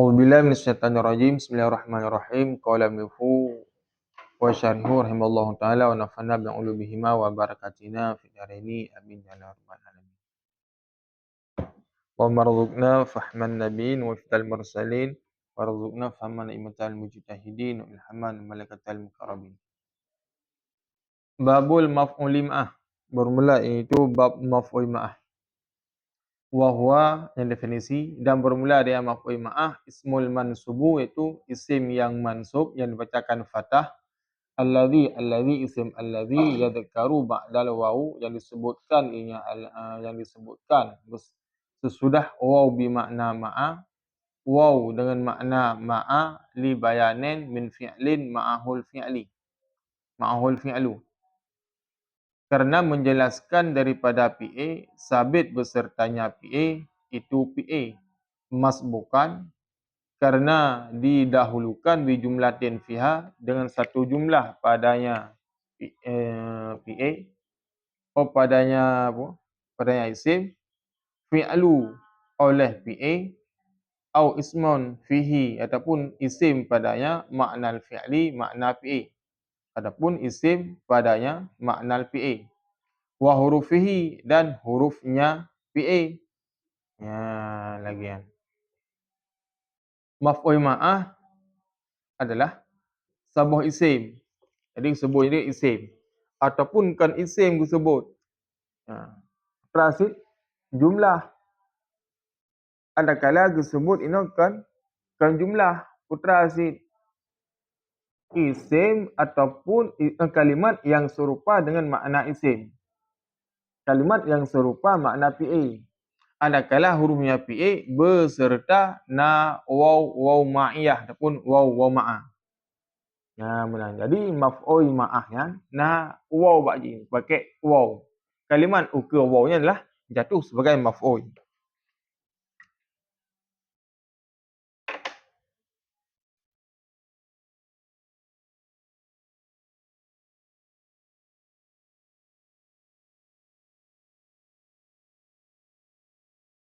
A'udzubillahi minasyaitonirrajim. Bismillahirrahmanirrahim. Qala mifu wa syarhu rahimallahu taala wa nafa'na bi ulumihi wa barakatina fi darini amin ya rabbal alamin. Wa marzuqna fahman nabiyyin wa fitul mursalin wa marzuqna fahman imtal mujtahidin wa ilhaman malakatal mukarrabin. Babul maf'ulim ah bermula itu bab maf'ulim ah wahwa yang definisi dan bermula dari maf'ul ma'ah ismul mansubu iaitu isim yang mansub yang dibacakan fathah. Alladhi alladhi isim alladhi yadhkaru ba'dal wawu yang disebutkan uh, yang disebutkan sesudah waw bi makna ma'a waw dengan makna ma'a li bayanin min fi'lin ma'ahul fi'li. Ma'ahul fi'lu kerana menjelaskan daripada PA sabit besertanya PA itu PA masbukan kerana didahulukan di jumlah tin fiha dengan satu jumlah padanya PA eh, oh padanya apa? Padanya isim. Fi'lu oleh PA atau ismun fihi ataupun isim padanya makna fi'li makna PA Adapun isim padanya makna PA. Wa hurufihi dan hurufnya PA. Ya, lagi yang. Maf'ul ma'ah adalah sebuah isim. Jadi sebut dia isim. Ataupun kan isim disebut. Ya. Prasid jumlah. Ada kala disebut ini kan kan jumlah putra asid isim ataupun eh, kalimat yang serupa dengan makna isim. Kalimat yang serupa makna PA. Adakala hurufnya PA beserta na waw waw ma'iyah ataupun waw waw ma'ah. Mula. Jadi maf'ul ma'ah ya. Na waw bagi pakai waw. Kalimat ukur waw adalah jatuh sebagai maf'ul.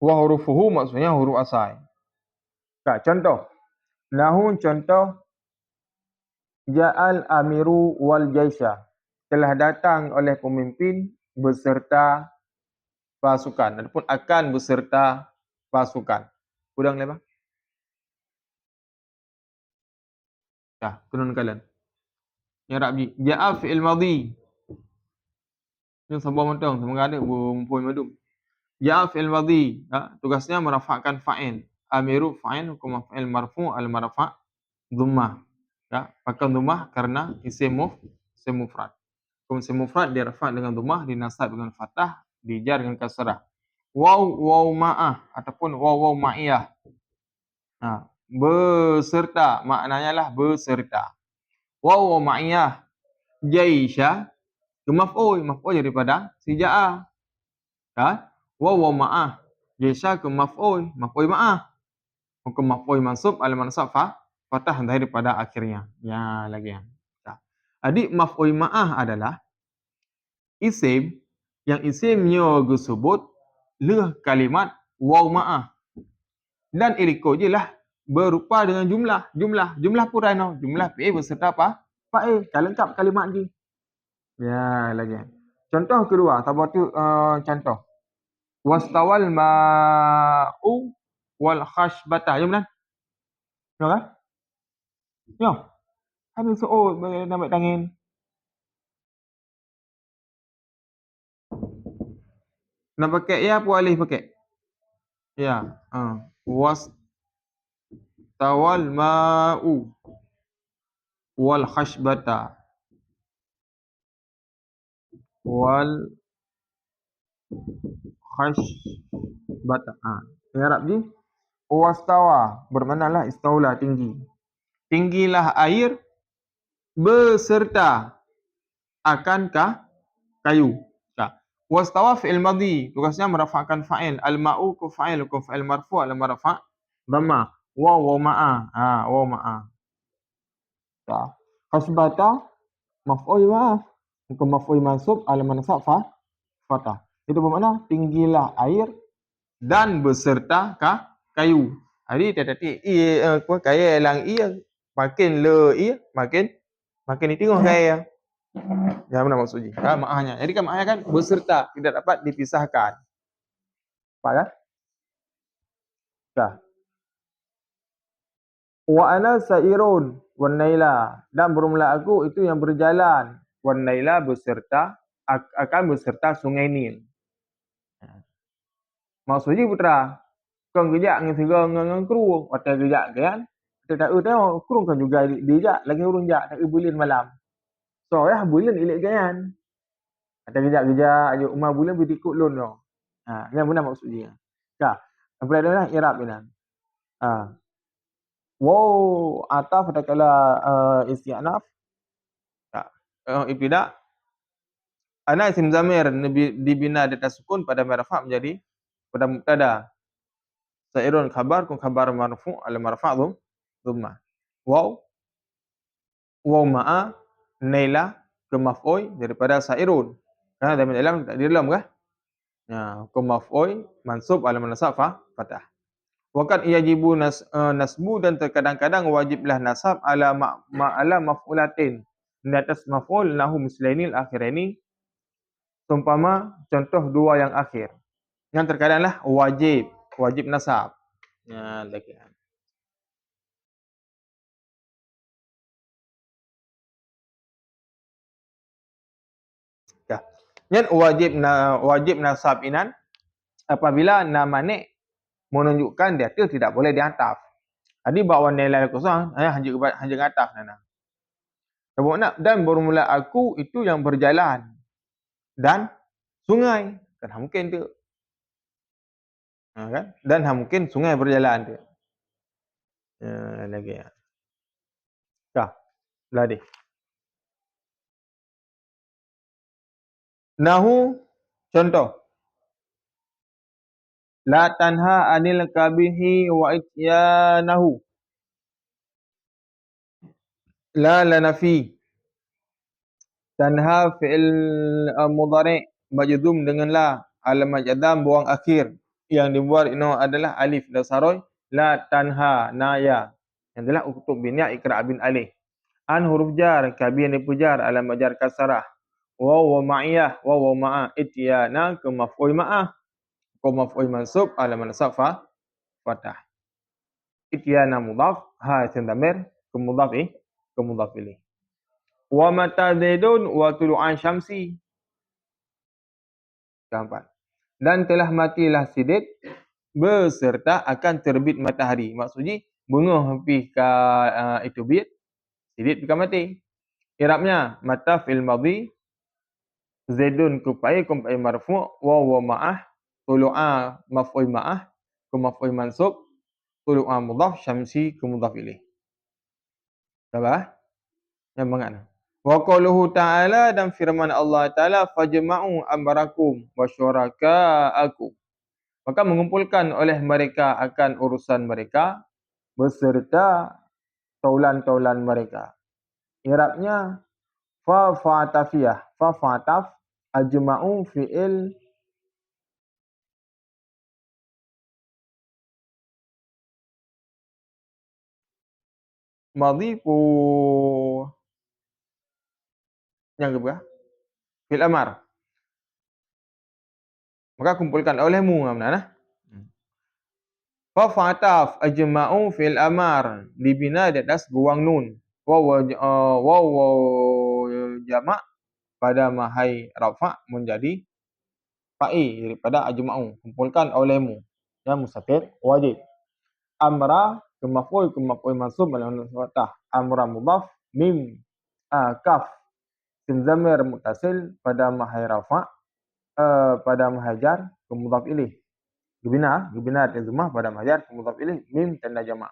Wa hurufuhu maksudnya huruf asal. Tak, contoh. Nahu contoh Ja'al amiru wal jaisha. Telah datang oleh pemimpin beserta pasukan. Ataupun akan beserta pasukan. Udang lepas. Ya, kunun kalian. Ya Rabbi. Ja'a fi'il madhi. Ini sebuah mentang. Semoga ada. Bumpun madum. Ya fi'il madhi, ya, tugasnya merafakkan fa'il. Amiru fa'il hukum fa'il marfu al marfa' dhammah. Ya, pakai dhammah karena isim muf isim mufrad. Hukum isim mufrad dirafa' dengan dhammah, dinasab dengan fathah, dijar dengan kasrah. Waw waw ma'ah ataupun waw waw ma'iyah. Nah, beserta maknanya lah beserta. Waw waw ma'iyah jaisha kemaf'ul, maf'ul daripada si ja'a. Ya, wa wa ma'ah jaisa ke maf'ul maf'ul ma'ah hukum maf'ul mansub al mansub fa fatah daripada akhirnya. Ya lagi ya. Jadi maf'ul ma'ah adalah isim yang isimnya disebut le kalimat wa ma'ah dan iriko je lah berupa dengan jumlah. Jumlah jumlah purana jumlah pa beserta apa? Fa'il kalau lengkap kalimat ni. Ya lagi contoh kedua tabatu tu uh, contoh wastawal ma'u wal khashbata. Ya benar? Ya kan? Ya. Habis so oh nama tangan. Nak pakai ya apa alih pakai? Ya. Ha. Was tawal ma'u wal khashbata wal khash bata. Ha. Yang Arab ni wastawa bermaknalah istaula tinggi. Tinggilah air beserta akankah kayu. Tak. Wastawa fi'il madhi. Tugasnya merafakkan fa'il. Al-ma'u ku fa'il ku fa'il marfu' al-marafa' dhamma. Wa wa ma'a. Ha, wa ma'a. Tak. Khasbata maf'ul ma'ah. Bukan maf'ul mansub al-mansab fa fatah. Itu bermakna tinggilah air dan beserta kayu. Jadi tetapi i apa kaya lang i makin le i makin makin ditinggal kaya. Ya mana maksudnya? Ha, maahnya. Jadi kan maahnya kan beserta tidak dapat dipisahkan. Faham kan? Dah. Wa ana sairun wan naila dan bermula aku itu yang berjalan wan naila beserta akan beserta sungai Nil. Maksudnya putra, kau kejak dengan segala dengan kru, hotel kejak kan? Kita tak tahu kru kan juga dia lagi urung jak tak bulan malam. So ya bulan ilik kan. Ada kejak-kejak aja umar bulan pergi ikut lon tu. Ha, yang benar maksudnya. Kah. Apa ada lah irab ni. Ha. Wow, ataf pada kala uh, isti'anaf. Tak. Uh, ibtida. Ana isim zamir dibina di atas sukun pada marfa' menjadi pada mubtada. Sairun khabar kun khabar marfu' al marfa' dhum dhumma. Wow. Wow ma'a naila ke maf'ul daripada sairun. Kerana dalam dalam tak di dalam kah? Ya, ke maf'ul mansub al manasab fatah. Wakat yajibu nas, uh, nasbu dan terkadang-kadang wajiblah nasab ala ma, ma ala maf'ulatin. Di atas maf'ul nahu mislainil akhiraini. Sumpama contoh dua yang akhir. Yang terkadanglah wajib, wajib nasab. Ya, lagi. Ya. Yang wajib na, wajib nasab inan apabila nama ni menunjukkan dia tu tidak boleh diataf. Jadi bawa nilai kosong, hanya hanya hanya ngataf nana. Nak dan bermula aku itu yang berjalan dan sungai kan mungkin tu. Ha, kan? Dan mungkin sungai berjalan tu. Ya, lagi ya. Dah. Ladi. Nahu contoh La tanha anil kabihi wa ityanahu. La lanafi. Tanha fi'il uh, mudhari' majzum dengan la al majzam buang akhir yang dibuat ini adalah alif dan saroy la tanha naya yang adalah uktub bin ya ikra bin alih. An huruf jar kabi yang dipujar ala majar kasarah. Wa wa ma'iyah wa wa ma'a ityana ke maf'ul ma'ah. Ko maf'ul mansub ala mansub fa fatah. Ityana mudhaf ha isim damir ke mudhaf eh? Ke mudhaf ilaih wa mata zaidun wa tulu'an syamsi. Keempat dan telah matilah sidit beserta akan terbit matahari maksudnya bunga habis ke uh, itu bit sidit bukan mati irabnya mata fil madhi zaidun kupai kupai marfu wa wa ma'ah tulu'a maf'ul ma'ah ke maf'ul mansub tulu'a mudhaf syamsi ke mudhaf ilaih Sabar. Yang mengana. Wa qauluhu ta'ala dan firman Allah Ta'ala fajma'u amrakum wa syuraka'akum. Maka mengumpulkan oleh mereka akan urusan mereka beserta taulan-taulan mereka. Irabnya fa fa'atafiyah. Fa fa'ataf ajma'u fi'il madhi ku yang kedua fil amar. Maka kumpulkan olehmu mana nah fa fataf ajma'u fil amar. Dibina di atas buang nun. Wa wa uh, wa, wa jama' pada mahai rafa menjadi fa'i daripada ajma'u. Kumpulkan olehmu yang musafir wajib. Amra ke maf'ul ke maf'ul mansub dalam fatah. Amra mudhaf mim uh, kaf zamir mutasil pada mahai rafa uh, pada mahajar ke mudhaf ilaih gubina gubina tazmah pada mahajar ke mudhaf ilaih mim tanda jama'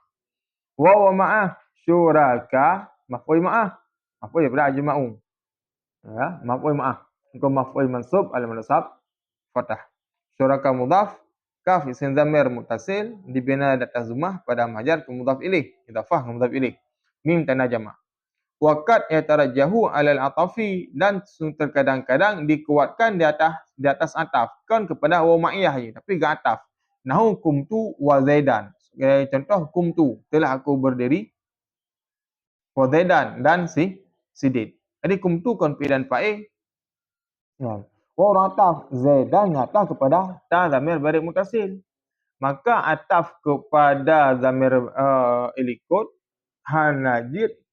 wa wa ma'ah syuraka maf'ul ma'ah maf'ul pada ajma'u. Ya maf'ul ma'ah ke maf'ul mansub al mansab fatah. Syuraka mudhaf kaf isim zamir mutasil dibina di atas zumah pada majar ke mudhaf ilaih idafah ke mudhaf ilaih mim tanda jama waqad yatarajjahu alal atafi dan terkadang-kadang dikuatkan di atas di atas ataf. Kan kepada wa ma'iyah je tapi gak ataf. Nahu kumtu wa zaidan. Eh, contoh kumtu. Telah aku berdiri wa zaidan dan si sidid. Jadi kumtu kon fi dan fa'i ya. Wa orang ataf zaidan ataf kepada ta zamir barik mutasil maka ataf kepada zamir uh, ilikut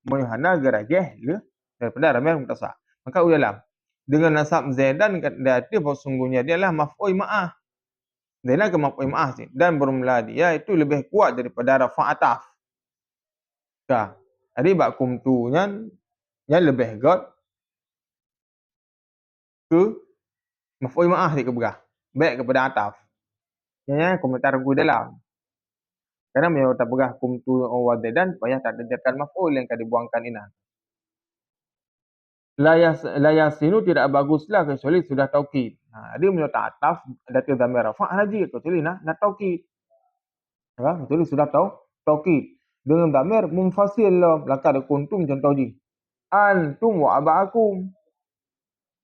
muhana gerajeh le daripada zamir mutasil maka uyalam dengan nasab zaidan dia sesungguhnya dia adalah maf'ul ma'ah Zaidan ke maf'ul ma'ah sih dan bermula dia itu lebih kuat daripada rafa ataf. Kah. Jadi bab kumtu yang lebih god ke maf'ul ma'ah ni keberah. Baik kepada ataf. Ya, komentar aku dalam. Kerana memang tak berah kumtu wa zaidan payah tak dejakan maf'ul yang akan dibuangkan ini. Layas layasinu tidak baguslah kecuali sudah taukid. Ha, dia punya ta'ataf dati dhamir rafa' lagi kecuali nak nak taukid. Ya, kecuali sudah tahu taukid. Dengan dhamir munfasil lah. Belakang ada kuntum contoh ji. Antum wa aba'akum.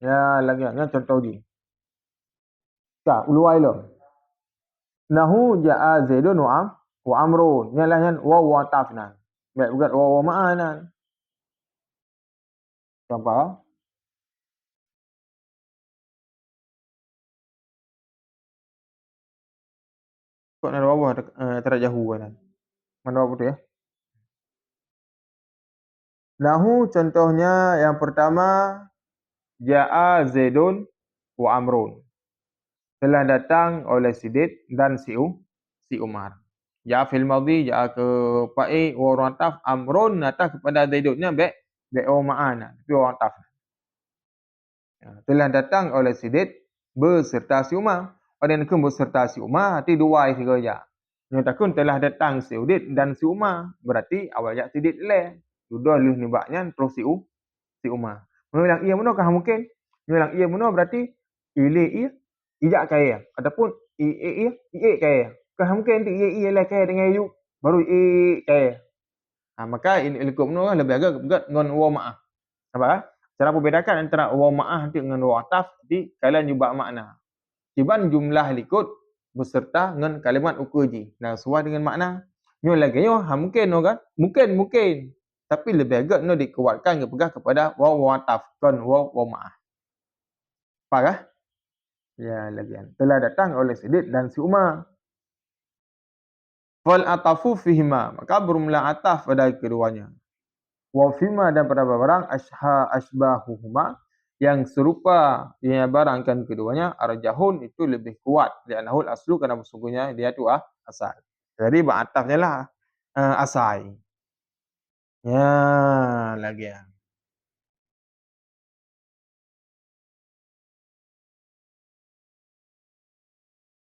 Ya, lagi yang contoh ji. Tak, uluai lah. Nahu ja'a zaidun wa am wa amrun. Ni lah yang wa wa tafnan. Baik, bukan wa wa ma'anan. Nampak? Kok nak bawah uh, terjauh kan. Mana apa tu ya? Nahu contohnya yang pertama Ja'a Zaidun wa Amrun. Telah datang oleh Sidid dan si U, si Umar. Ja'a fil madhi, ja'a ke Pa'i, wa orang taf, Amrun datang kepada Zaidunnya baik, baik ma'ana, tapi orang taf. Ya, telah datang oleh Sidid beserta si Umar pada nak berserta si Umar hati dua ai tiga ya. Yang takun telah datang si Udit dan si Umar. Berarti awal jak Sidit le. Sudah lu ni baknya terus si U si Umar. Memang ia mana kah mungkin? Memang ia mana berarti ile ia ijak kaya ataupun i e ia i kaya. Kah mungkin tu ia ia le kaya dengan you baru i kaya. Ha, maka ini ilmu mana lebih agak agak dengan wa ma'ah. Apa? Cara membedakan antara wa ma'ah dengan wa ataf di kalian juga makna. Iban jumlah likut beserta dengan kalimat ukuji. Nah, sesuai dengan makna. Nyo lagi nyo, ha, mungkin no kan? Mungkin, mungkin. Tapi lebih agak no dikuatkan kepada waw wataf kan waw waw ma'ah. Faham Ya, lagi. Telah datang oleh Sidit dan si Umar. Fal atafu fihima. Maka bermula ataf pada keduanya. Wa fima dan pada barang asha asbahuhuma yang serupa yang barangkan keduanya arjahun itu lebih kuat. Dia nahul aslu kerana sesungguhnya dia tu ah asal. Jadi ba'atafnya lah uh, asai. Ya lagi ya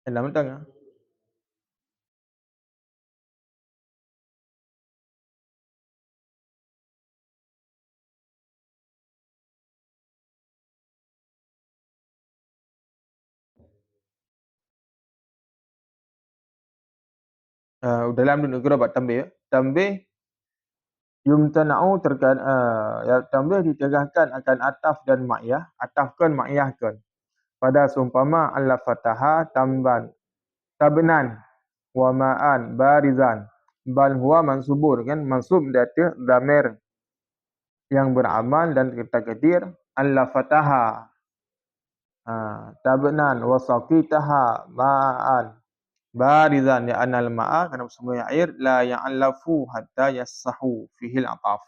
dalam tengah uh, dalam dunia negara buat tambih tambih yumtana'u terkait uh, ya tambih ditegahkan akan ataf dan ma'iyah atafkan ma'iyahkan pada seumpama Allah fataha tamban tabnan wa ma'an barizan. Bal huwa mansubur kan? Mansub dati damir yang beramal dan kita ketir Allah fataha. Uh, tabnan wa saqitaha ma'an barizan ya anal ma'a kerana semuanya air la ya'lafu hatta yasahu fihi al-ataf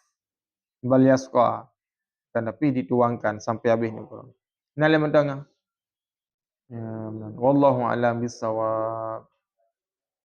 bal yasqa dan tapi dituangkan sampai habis ni pun. Nale mentang. Ya, wallahu alam bisawab.